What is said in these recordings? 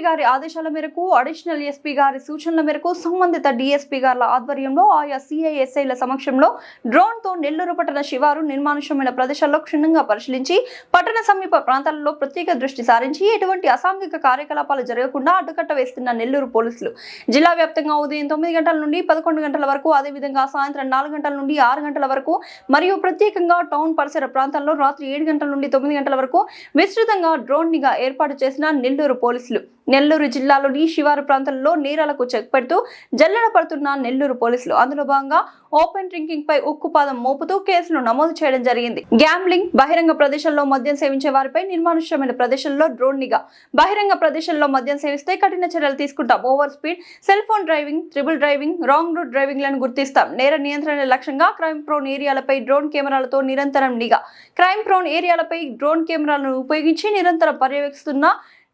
SP గారి ఆదేశాల మేరకు అడిషనల్ ఎస్పీ గారి సూచనల మేరకు సంబంధిత డిఎస్పీ గారి ఆధ్వర్యంలో ఆయా సిఐఎస్ఐల సమక్షంలో డ్రోన్తో నెల్లూరు పట్టణ శివారు నిర్మానుష్యమైన ప్రదేశాల్లో క్షుణ్ణంగా పరిశీలించి పట్టణ సమీప ప్రాంతాలలో ప్రత్యేక దృష్టి సారించి ఎటువంటి అసాంఘిక కార్యకలాపాలు జరగకుండా అడ్డుకట్ట వేస్తున్న నెల్లూరు పోలీసులు. జిల్లా వ్యాప్తంగా ఉదయం తొమ్మిది గంటల నుండి పదకొండు గంటల వరకు అదేవిధంగా సాయంత్రం నాలుగు గంటల నుండి ఆరు గంటల వరకు మరియు ప్రత్యేకంగా టౌన్ పరిసర ప్రాంతాల్లో రాత్రి ఏడు గంటల నుండి తొమ్మిది గంటల వరకు విస్తృతంగా డ్రోన్ నిఘా ఏర్పాటు చేసిన నెల్లూరు పోలీసులు. నెల్లూరు జిల్లాలోని శివారు ప్రాంతంలో నేరాలకు చెక్ పెడుతూ జల్లెడ పడుతున్న నెల్లూరు పోలీసులు. అందులో భాగంగా ఓపెన్ డ్రింకింగ్ పై ఉక్కుపాదం మోపుతూ కేసులు నమోదు చేయడం జరిగింది. గ్యాంబ్లింగ్ బహిరంగ ప్రదేశంలో మద్యం సేవించే వారిపై నిర్మానుష్యమైన ప్రదేశంలో డ్రోన్ నిఘా. బహిరంగ ప్రదేశంలో మద్యం సేవిస్తే కఠిన చర్యలు తీసుకుంటాం. Over speed cell phone driving triple driving wrong route డ్రైవింగ్లను గుర్తిస్తాం. నేర నియంత్రణ లక్ష్యంగా క్రైమ్ ప్రోన్ ఏరియాలపై డ్రోన్ కెమెరాలతో నిరంతరం నిఘా. క్రైమ్ ప్రోన్ ఏరియాలపై డ్రోన్ కెమెరాలను ఉపయోగించి నిరంతరం పర్యవేక్షిస్తున్న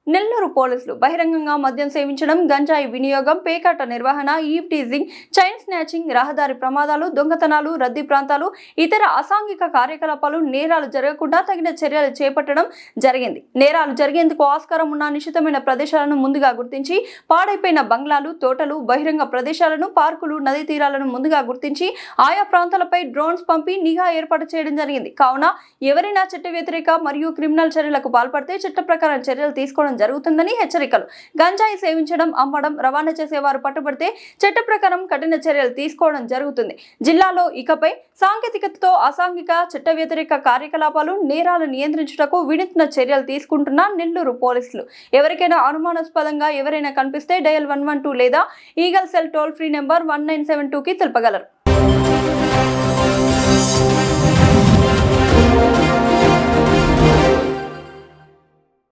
నెల్లూరు పోలీసులు బహిరంగంగా మద్యం సేవించడం గంజాయి వినియోగం పేకాట నిర్వహణ ఈవ్ టీజింగ్ చైన్ స్నాచింగ్ రహదారి ప్రమాదాలు దొంగతనాలు రద్దీ ప్రాంతాలు ఇతర అసాంఘిక కార్యకలాపాలు నేరాలు జరగకుండా తగిన చర్యలు చేపట్టడం జరిగింది. నేరాలు జరిగేందుకు ఆస్కారం ఉన్న నిశితమైన ప్రదేశాలను ముందుగా గుర్తించి పాడైపోయిన బంగ్లాలు తోటలు బహిరంగ ప్రదేశాలను పార్కులు నదీ తీరాలను ముందుగా గుర్తించి ఆయా ప్రాంతాలపై డ్రోన్స్ పంపి నిఘా ఏర్పాటు చేయడం జరిగింది. కావున ఎవరైనా చట్ట వ్యతిరేక మరియు క్రిమినల్ చర్యలకు పాల్పడితే చట్ట ప్రకారం చర్యలు తీసుకోవడం జరుగుతుందని హెచ్చరికలు. గంజాయి సేవించడం అమ్మడం రవాణా చేసేవారు పట్టుబడితే చట్ట ప్రకారం కఠిన చర్యలు తీసుకోవడం జరుగుతుంది. జిల్లాలో ఇకపై సాంకేతికతతో అసాంఘిక చట్ట వ్యతిరేక కార్యకలాపాలు నేరాలు నియంత్రించుటకు వినూత్న చర్యలు తీసుకుంటున్న నెల్లూరు పోలీసులు. ఎవరికైనా అనుమానాస్పదంగా ఎవరైనా కనిపిస్తే డయల్ వన్ వన్ టూ లేదా eagle cell toll free number one nine seven టూకి తెలుపగలరు.